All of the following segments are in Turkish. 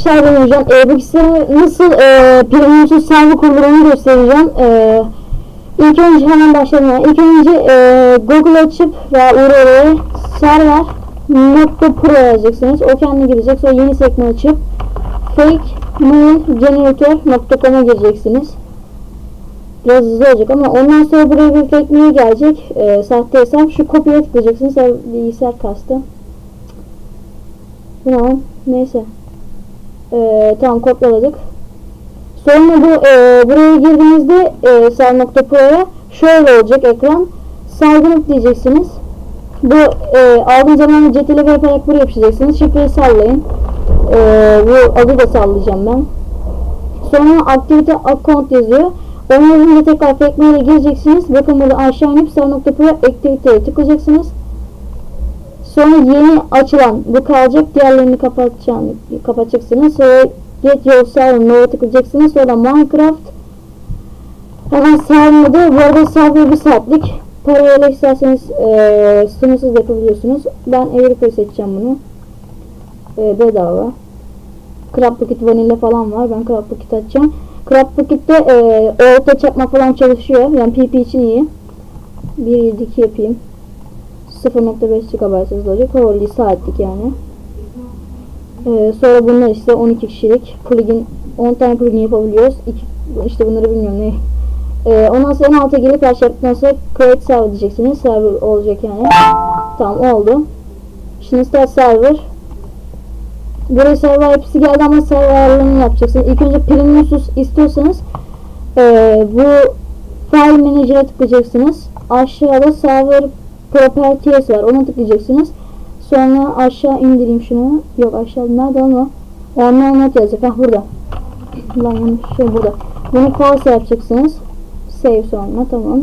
işler deneyeceğim. E, bu kişileri nasıl e, premiumsuz server kurulduğunu göstereceğim. E, ilk önce hemen başlayalım. Yani. İlk önce e, Google açıp veya URL'ye server nokta pro yazacaksınız. O kendi girecek. Sonra yeni sekme açıp fake mail generator.com'a gireceksiniz. Biraz hızlı olacak ama ondan sonra buraya bir fake mail gelecek. E, sahte hesap. Şu kopyaya tıklayacaksınız. Bilgisayar kastı. Tamam. Neyse. Ee, tamam kopyaladık. Sonra bu e, buraya girdiğinizde e, sal.pro'ya şöyle olacak ekran. Salgınlık diyeceksiniz. Bu e, aldığınız zaman CTRL yaparak buraya yapışacaksınız. Şifreyi sallayın. E, bu adı da sallayacağım ben. Sonra aktivite account yazıyor. Onun yazınca tekrar mail'e gireceksiniz. Bakın burada aşağı inip sal.pro activity'ye tıklayacaksınız. Sonra yeni açılan bu kalacak. Diğerlerini kapatacaksınız. Sonra get your server now'a tıklayacaksınız. Sonra Minecraft hemen serverda bu arada server bir saatlik. Parayla isterseniz e, sınırsız yapabiliyorsunuz. Ben Everypay seçeceğim bunu. E, bedava. Crab Bucket Vanilla falan var. Ben Crab Bucket açacağım. Crab Bucket'te e, orta çakma falan çalışıyor. Yani PP için iyi. 1.7.2 yapayım. 0.5 GB hızlı olacak. Hourly saatlik yani. Ee, sonra bunlar işte 12 kişilik plugin 10 tane plugin yapabiliyoruz. İki, işte bunları bilmiyorum ne. Ee, ondan sonra en alta gelip her şey sonra create server diyeceksiniz. Server olacak yani. Tamam oldu. Şimdi start server. Buraya server hepsi geldi ama server ayarlarını yapacaksınız. İlk önce premiumsuz istiyorsanız ee, bu file manager'a tıklayacaksınız. Aşağıda server properties var. Ona tıklayacaksınız. Sonra aşağı indireyim şunu. Yok aşağı nerede ama? Online not yazacak. Hah burada. Lan şey burada. Bunu false yapacaksınız. Save sonra tamam.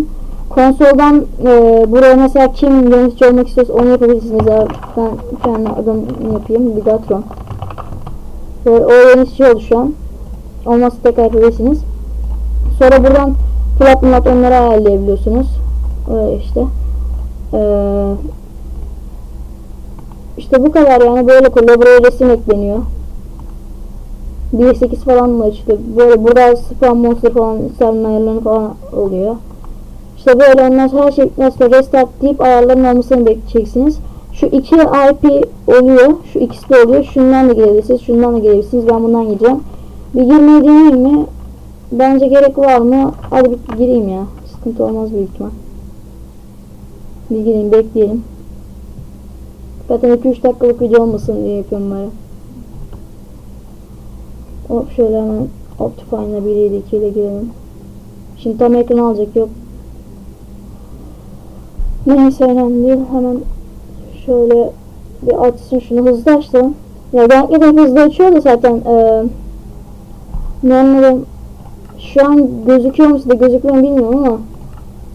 Konsoldan e, buraya mesela kim yönetici olmak istiyorsa onu yapabilirsiniz. Ya ben kendi adım yapayım. Bigatron. Böyle o yönetici oldu şu an. Olmazsa tekrar yapabilirsiniz. Sonra buradan mlat onları ayarlayabiliyorsunuz. Öyle işte. Ee, işte bu kadar yani böyle. Buraya resim ekleniyor. 1.8 falan mı işte böyle burada spam monster falan server ayarlarını falan oluyor. İşte böyle ondan sonra her şey sonra restart deyip ayarların olmasını bekleyeceksiniz. Şu iki IP oluyor. Şu ikisi de oluyor. Şundan da girebilirsiniz. Şundan da girebilirsiniz. Ben bundan gireceğim. Bir girmeyi deneyeyim mi? Bence gerek var mı? Hadi bir gireyim ya. Sıkıntı olmaz büyük ihtimal. Gireyim bekleyelim. Zaten 2-3 dakikalık video olmasın diye yapıyorum böyle. Hop şöyle hemen Optifine'la 1 ile 2 ile girelim. Şimdi tam ekran alacak yok. Neyse önemli değil. Hemen şöyle bir açsın şunu hızlı açtım. Ya belki de hızlı açıyor da zaten ee, ne anladım. Şu an gözüküyor mu size gözüküyor mu bilmiyorum ama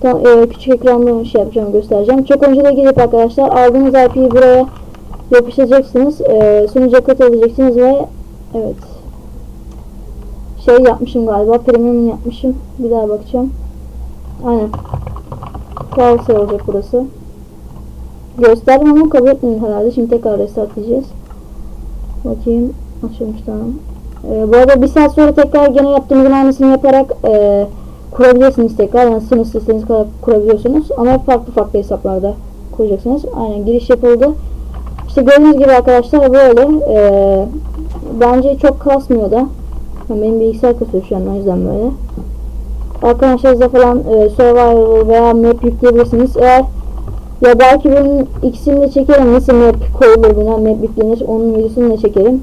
Tam, e, küçük ekranda şey yapacağım göstereceğim. Çok önce de gelip arkadaşlar aldığınız IP'yi buraya yapıştıracaksınız. E, sunucuya katılacaksınız ve evet şey yapmışım galiba premium yapmışım. Bir daha bakacağım. Aynen. False olacak burası. Gösterdim ama kabul etmedim herhalde. Şimdi tekrar restart diyeceğiz. Bakayım. Açılmış tamam. E, bu arada bir saat sonra tekrar gene yaptığımızın aynısını yaparak eee kurabilirsiniz tekrar. Yani sınırsız istediğiniz kadar kurabiliyorsunuz. Ama farklı farklı hesaplarda kuracaksınız. Aynen giriş yapıldı. İşte gördüğünüz gibi arkadaşlar böyle. Ee, bence çok kasmıyor da. Yani benim bilgisayar kasıyor şu an o yüzden böyle. Arkadaşlarınızla falan e, survival veya map yükleyebilirsiniz. Eğer ya belki bunun ikisini de çekerim. Nasıl map koyulur buna map yüklenir. Onun videosunu da çekerim.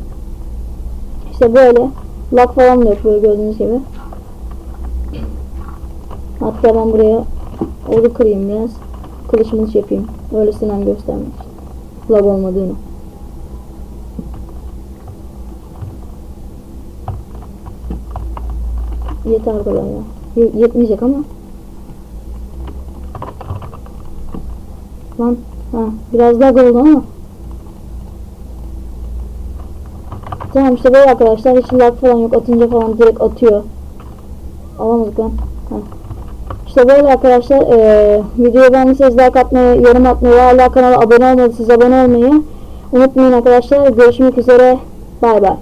İşte böyle. Lag falan da böyle gördüğünüz gibi. Hatta ben buraya oru kırayım biraz. Kılıç mılıç yapayım. Öylesinden göstermek için. Lag olmadığını. Yeter kadar ya. Yetmeyecek ama. Lan. Ha, biraz lag oldu ama. Tamam işte böyle arkadaşlar. Hiç lag falan yok. Atınca falan direkt atıyor. Alamadık lan. Ha. İşte böyle arkadaşlar e, videoyu beğendiyseniz like atmayı, yorum atmayı ve hala kanala abone olmadıysanız abone olmayı unutmayın arkadaşlar. Görüşmek üzere. Bay bay.